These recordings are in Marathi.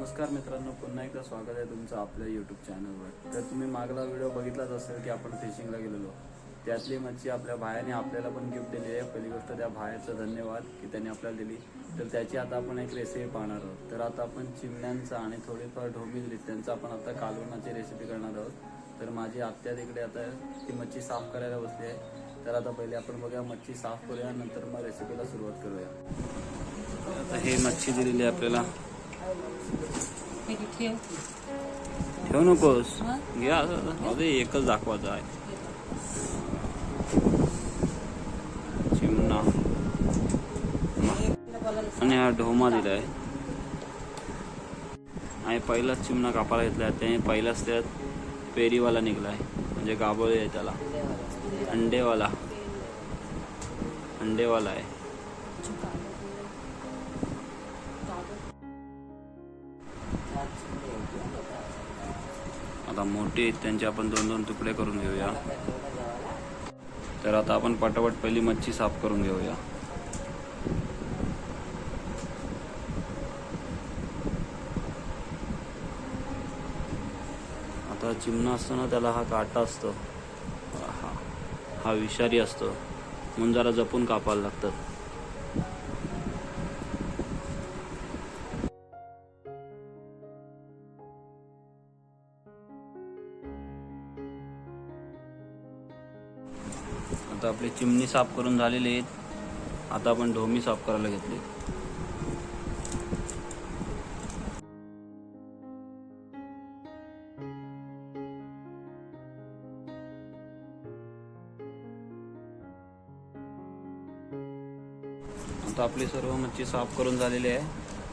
नमस्कार मित्रांनो पुन्हा एकदा स्वागत आहे तुमचं आपल्या यूट्यूब चॅनलवर तर तुम्ही मागला व्हिडिओ बघितलाच असेल की आपण फिशिंगला गेलेलो. त्यातली मच्छी आपल्या भायाने आपल्याला पण गिफ्ट दिली आहे. पहिली गोष्ट त्या भायाचं धन्यवाद की त्यांनी आपल्याला दिली. तर त्याची आता आपण एक रेसिपी पाहणार आहोत. तर आता आपण चिमण्यांचा आणि थोडीफार ढोबी दिली त्यांचा आपण आता कालवणाची रेसिपी करणार आहोत. तर माझी आत्या तिकडे आता ती मच्छी साफ करायला बसली आहे. तर आता पहिले आपण बघूया मच्छी साफ करूया नंतर मग रेसिपीला सुरुवात करूया. आता हे मच्छी दिलेली आहे आपल्याला. ठेव नकोस? घ्या अरे एकच दाखवायचं आहे. चिमणा. आणि हा ढोमा दिलाय. आणि पहिलाच चिमणा कापायला घेतलाय. त्याने पहिलाच त्यात पेरीवाला निघलाय. म्हणजे गाबोळी आहे त्याला. अंडेवाला. अंडेवाला आहे. आता मोठी आहेत त्यांचे आपण दोन दोन तुकडे करून घेऊया. तर आता आपण पटापट पहिली मच्छी साफ करून घेऊया. आता चिमणा असतो ना त्याला हा काटा असतो. हा हा विषारी असतो. म्हणून जरा जपून कापायला लागतं आता आपली चिमणी साफ करून झालेली आहेत. आता आपण ढोमी साफ करायला घेतली. आता आपली सर्व मच्छी साफ करून झालेली आहे.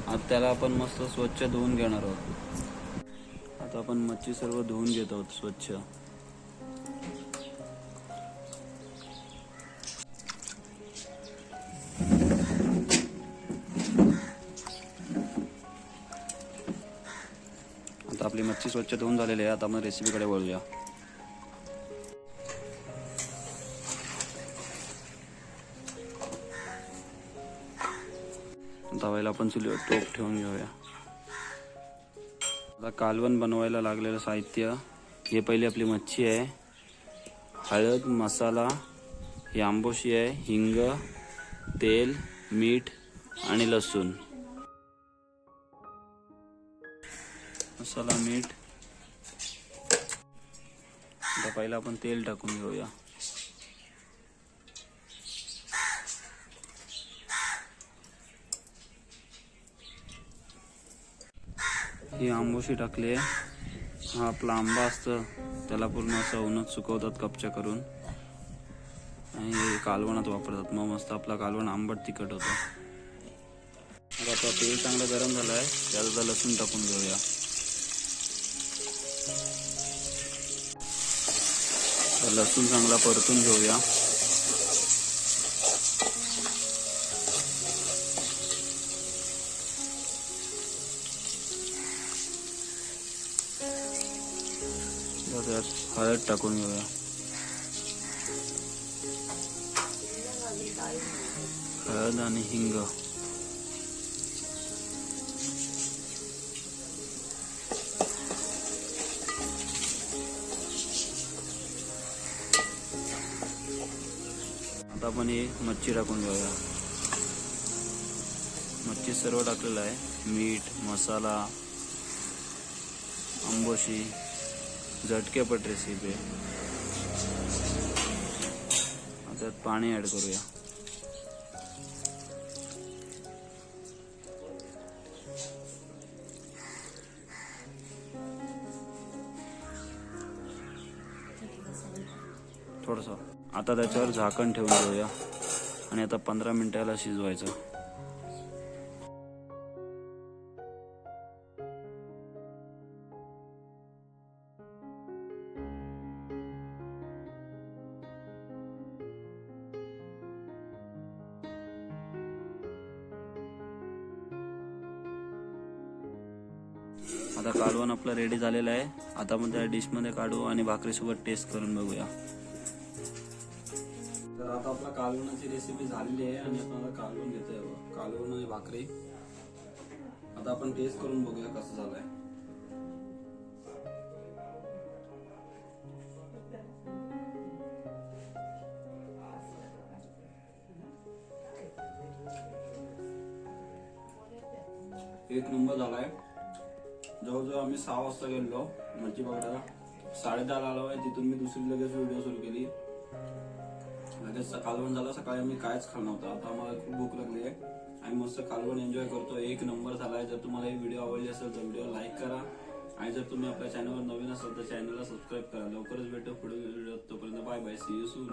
आता त्याला आपण मस्त स्वच्छ धुवून घेणार आहोत. आता आपण मच्छी सर्व धुवून घेत आहोत स्वच्छ. मच्छी स्वच्छ धुवून झालेली आहे. आता आपण रेसिपीकडे वळूया. तवायला आपण चुलीवर टोप ठेवून घेऊया. आता कालवण बनवायला लागलेलं साहित्य हे पहिली आपली मच्छी आहे. हळद मसाला ही आंबोशी आहे हिंग तेल मीठ आणि लसूण. मसाला मीठ. आता पहिला आपण तेल टाकून घेऊया. ही आंबोशी टाकली. आहे हा आपला आंबा असतं. त्याला पूर्ण असं उन्हात सुकवतात कपच्या करून. आणि हे कालवणात वापरतात. मग मस्त आपला कालवण आंबट तिखट होतं. आता तेल चांगलं गरम झालं आहे त्यात आता लसूण टाकून घेऊया. तर लसूण चांगला परतून घेऊया. त्यात हळद टाकून घेऊया. हळद आणि हिंग. आता आपण ही मच्छी टाकून घेऊया. मच्छी सर्व टाकलेलं आहे. मीठ मसाला आंबोशी झटके पट रेसिपी त्यात पाणी ॲड करूया. थोडंसं. आता त्याच्यावर झाकण ठेवून घेऊया. आणि आता पंधरा मिनिटाला शिजवायचं. आता कालवण आपलं रेडी झालेलं आहे. आता मग त्या डिशमध्ये काढू आणि भाकरीसोबत टेस्ट करून बघूया. आता आपला कालवणाची रेसिपी झालेली आहे आणि आपण आता कालवण घेतोय कालवण आणि भाकरी. आता आपण टेस्ट करून बघूया कसं झालंय. एक नंबर झालाय. जवळजवळ आम्ही सहा वाजता गेलो मच्छी पकडायला. साडेदहाला आलो आहे. तिथून मी दुसरी लगेच व्हिडिओ सुरू केली. लगेच कालवण झालं सकाळी आम्ही कायच खाल्लं नव्हतं. आता आम्हाला खूप भूक लागली आहे. आणि मस्त कालवण एन्जॉय करतो. एक नंबर झालाय. जर तुम्हाला ही व्हिडिओ आवडली असेल तर व्हिडिओ लाईक करा. आणि जर तुम्ही आपल्या चॅनलवर नवीन असाल तर चॅनलला सबस्क्राईब करा. लवकरच भेटू पुढे व्हिडिओ तोपर्यंत. Bye bye see you soon